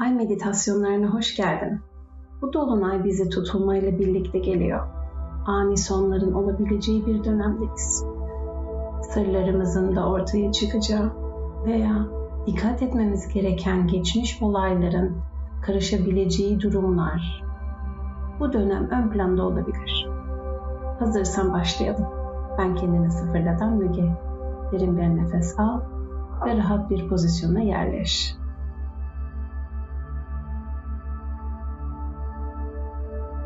Ay meditasyonlarına hoş geldin. Bu dolunay bize tutulmayla birlikte geliyor. Ani sonların olabileceği bir dönemdeyiz. Sırlarımızın da ortaya çıkacağı veya dikkat etmemiz gereken geçmiş olayların karışabileceği durumlar bu dönem ön planda olabilir. Hazırsan başlayalım. Ben kendini sıfırladan Müge. Derin bir nefes al ve rahat bir pozisyona yerleş.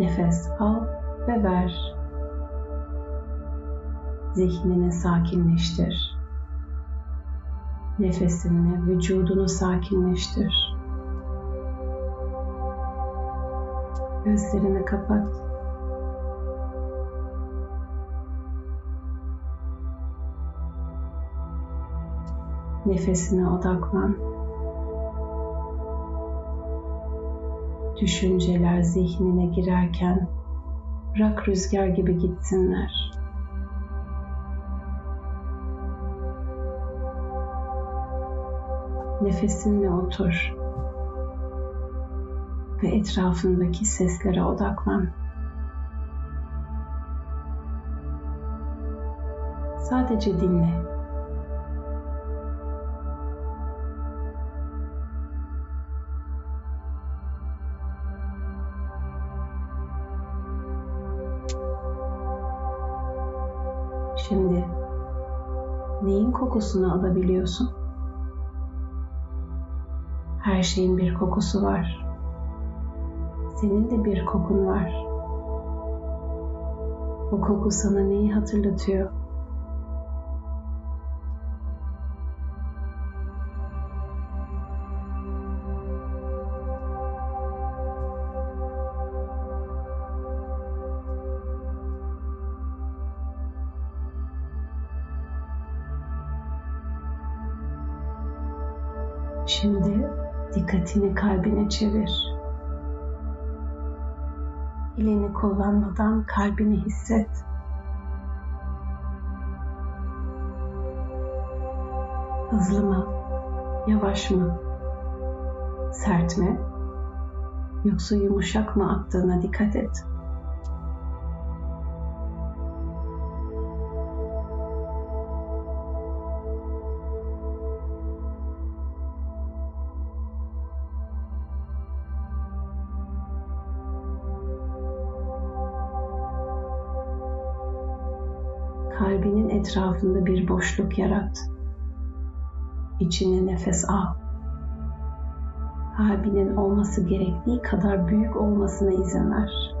Nefes al ve ver. Zihnini sakinleştir. Nefesinle vücudunu sakinleştir. Gözlerini kapat. Nefesine odaklan. Düşünceler zihnine girerken bırak rüzgar gibi gitsinler. Nefesinle otur ve etrafındaki seslere odaklan. Sadece dinle. Kokusunu alabiliyorsun? Her şeyin bir kokusu var. Senin de bir kokun var. Bu koku sana neyi hatırlatıyor? Şimdi dikkatini kalbine çevir. Elini kullanmadan kalbini hisset. Hızlı mı? Yavaş mı? Sert mi? Yoksa yumuşak mı attığına dikkat et. Kalbinin etrafında bir boşluk yarat. İçine nefes al. Kalbinin olması gerektiği kadar büyük olmasına izin ver.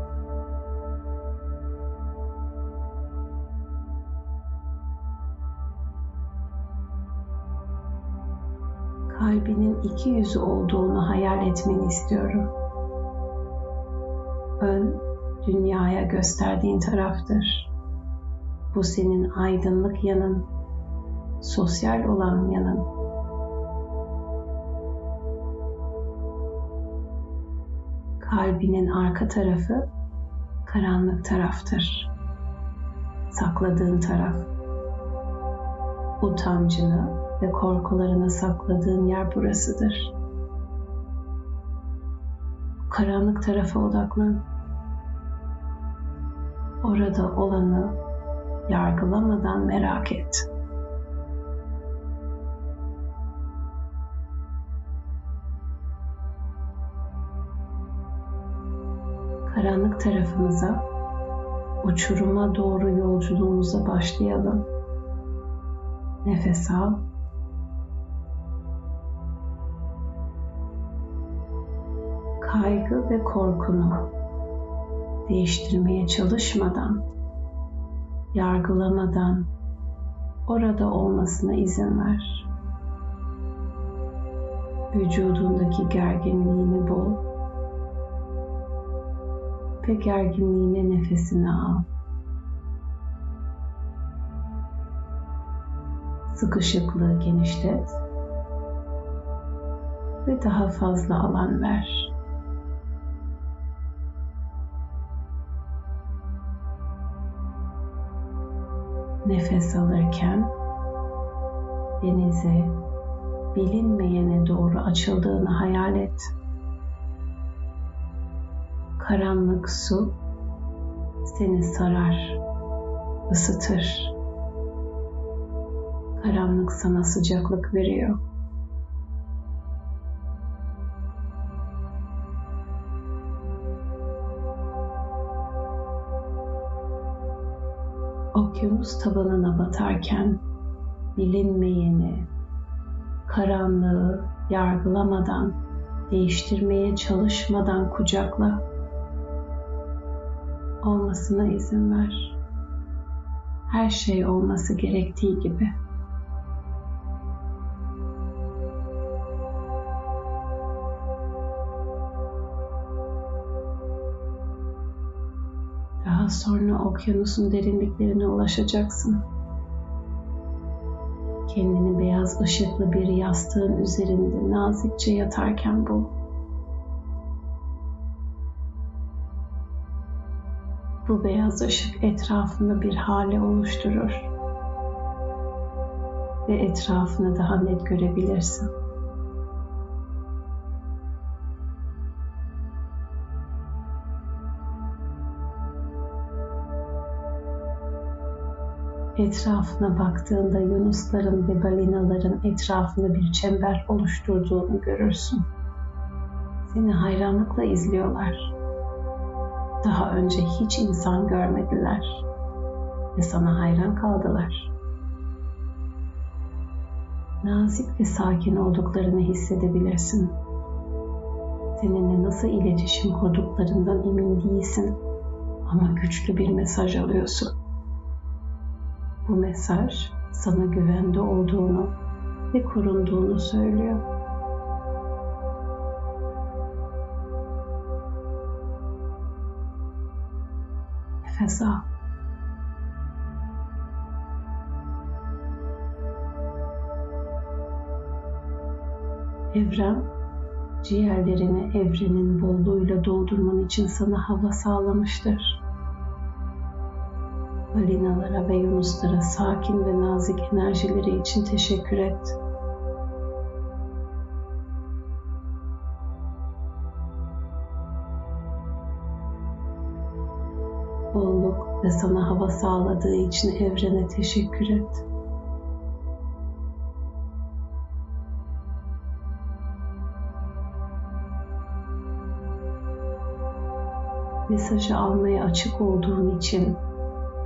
Kalbinin iki yüzü olduğunu hayal etmeni istiyorum. Ön, dünyaya gösterdiğin taraftır bu senin aydınlık yanın, sosyal olan yanın. Kalbinin arka tarafı karanlık taraftır. Sakladığın taraf. Utancını ve korkularını sakladığın yer burasıdır. Karanlık tarafa odaklan. Orada olanı yargılamadan merak et. Karanlık tarafımıza, uçuruma doğru yolculuğumuza başlayalım. Nefes al. Kaygı ve korkunu değiştirmeye çalışmadan yargılamadan orada olmasına izin ver. Vücudundaki gerginliğini bul ve gerginliğine nefesini al. Sıkışıklığı genişlet ve daha fazla alan ver. Nefes alırken denize, bilinmeyene doğru açıldığını hayal et. Karanlık su seni sarar, ısıtır. Karanlık sana sıcaklık veriyor. Okyanus tabanına batarken bilinmeyeni, karanlığı yargılamadan, değiştirmeye çalışmadan kucakla. Olmasına izin ver. Her şey olması gerektiği gibi. Daha sonra okyanusun derinliklerine ulaşacaksın. Kendini beyaz ışıklı bir yastığın üzerinde nazikçe yatarken bul. Bu beyaz ışık etrafında bir hale oluşturur ve etrafını daha net görebilirsin. Etrafına baktığında yunusların ve balinaların etrafında bir çember oluşturduğunu görürsün. Seni hayranlıkla izliyorlar. Daha önce hiç insan görmediler ve sana hayran kaldılar. Nazik ve sakin olduklarını hissedebilirsin. Seninle nasıl iletişim kurduklarından emin değilsin ama güçlü bir mesaj alıyorsun bu mesaj sana güvende olduğunu ve korunduğunu söylüyor. Nefes al. Evren, ciğerlerini evrenin bolluğuyla doldurman için sana hava sağlamıştır balinalara ve yunuslara sakin ve nazik enerjileri için teşekkür et. Bolluk ve sana hava sağladığı için evrene teşekkür et. Mesajı almaya açık olduğun için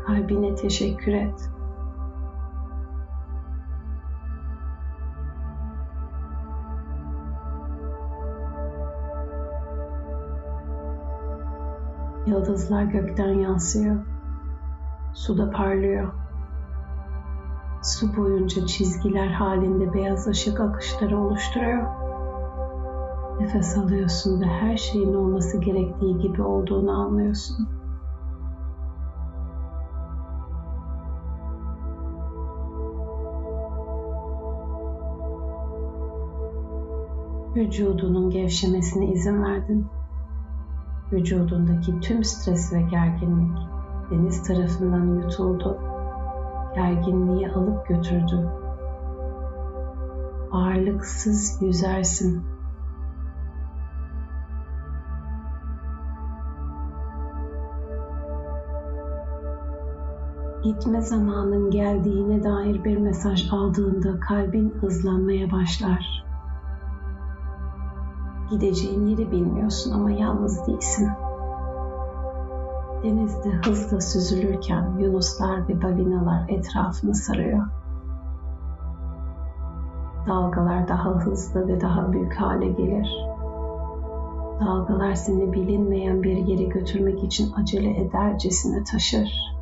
Kalbine teşekkür et. Yıldızlar gökten yansıyor. Suda parlıyor. Su boyunca çizgiler halinde beyaz ışık akışları oluşturuyor. Nefes alıyorsun ve her şeyin olması gerektiği gibi olduğunu anlıyorsun. Vücudunun gevşemesine izin verdin. Vücudundaki tüm stres ve gerginlik deniz tarafından yutuldu. Gerginliği alıp götürdü. Ağırlıksız yüzersin. Gitme zamanın geldiğine dair bir mesaj aldığında kalbin hızlanmaya başlar. Gideceğin yeri bilmiyorsun ama yalnız değilsin. Denizde hızla süzülürken yunuslar ve balinalar etrafını sarıyor. Dalgalar daha hızlı ve daha büyük hale gelir. Dalgalar seni bilinmeyen bir yere götürmek için acele edercesine taşır.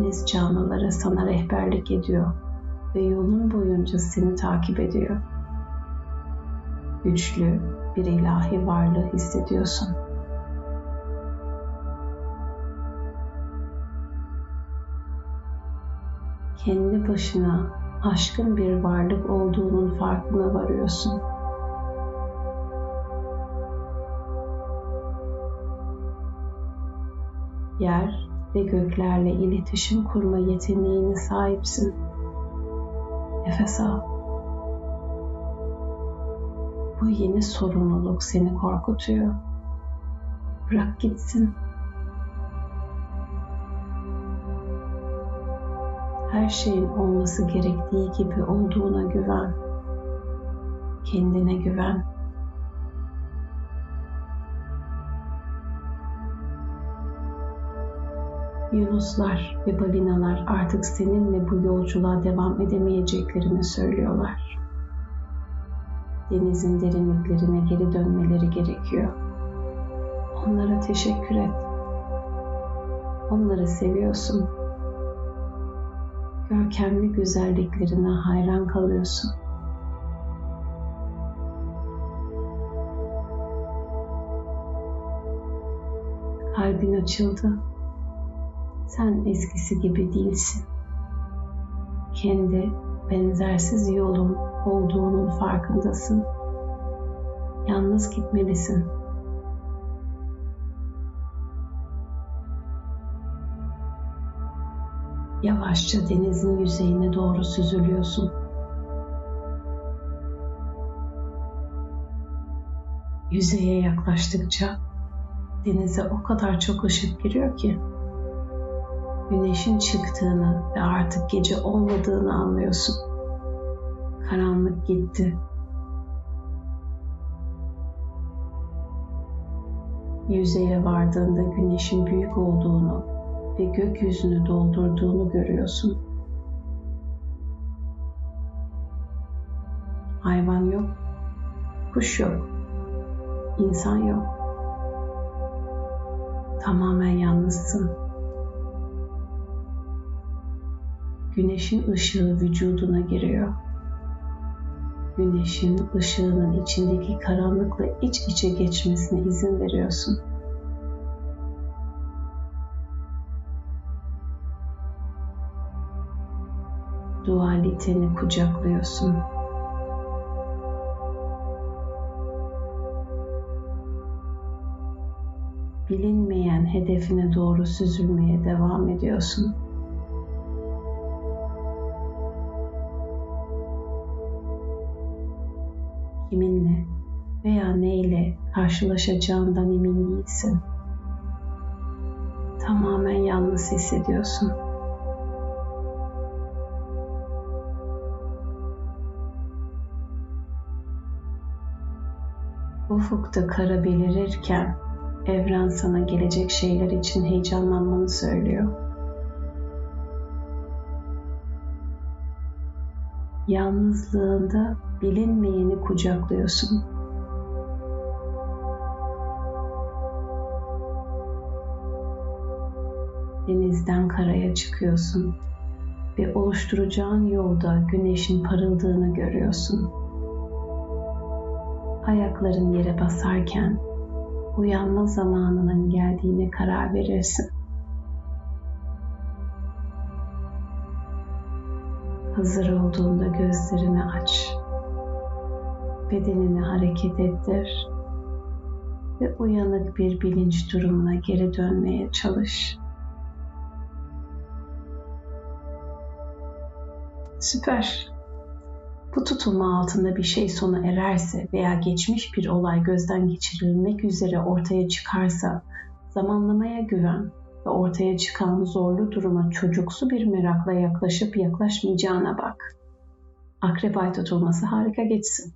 Deniz canlıları sana rehberlik ediyor ve yolun boyunca seni takip ediyor. Güçlü bir ilahi varlığı hissediyorsun. Kendi başına aşkın bir varlık olduğunun farkına varıyorsun. Yer ve göklerle iletişim kurma yeteneğine sahipsin. Nefes al. Bu yeni sorumluluk seni korkutuyor. Bırak gitsin. Her şeyin olması gerektiği gibi olduğuna güven. Kendine güven. Yunuslar ve balinalar artık seninle bu yolculuğa devam edemeyeceklerini söylüyorlar. Denizin derinliklerine geri dönmeleri gerekiyor. Onlara teşekkür et. Onları seviyorsun. Görkemli güzelliklerine hayran kalıyorsun. Kalbin açıldı sen eskisi gibi değilsin. Kendi benzersiz yolun olduğunun farkındasın. Yalnız gitmelisin. Yavaşça denizin yüzeyine doğru süzülüyorsun. Yüzeye yaklaştıkça denize o kadar çok ışık giriyor ki güneşin çıktığını ve artık gece olmadığını anlıyorsun. Karanlık gitti. Yüzeye vardığında güneşin büyük olduğunu ve gökyüzünü doldurduğunu görüyorsun. Hayvan yok, kuş yok, insan yok. Tamamen yalnızsın. Güneşin ışığı vücuduna giriyor. Güneşin ışığının içindeki karanlıkla iç içe geçmesine izin veriyorsun. Dualiteni kucaklıyorsun. Bilinmeyen hedefine doğru süzülmeye devam ediyorsun. Kiminle veya neyle karşılaşacağından emin değilsin. Tamamen yalnız hissediyorsun. Ufukta kara belirirken evren sana gelecek şeyler için heyecanlanmanı söylüyor. Yalnızlığında bilinmeyeni kucaklıyorsun. Denizden karaya çıkıyorsun ve oluşturacağın yolda güneşin parıldığını görüyorsun. Ayakların yere basarken uyanma zamanının geldiğine karar verirsin. Hazır olduğunda gözlerini aç. Bedenini hareket ettir ve uyanık bir bilinç durumuna geri dönmeye çalış. Süper. Bu tutulma altında bir şey sona ererse veya geçmiş bir olay gözden geçirilmek üzere ortaya çıkarsa zamanlamaya güven ve ortaya çıkan zorlu duruma çocuksu bir merakla yaklaşıp yaklaşmayacağına bak. Akrep ay tutulması harika geçsin.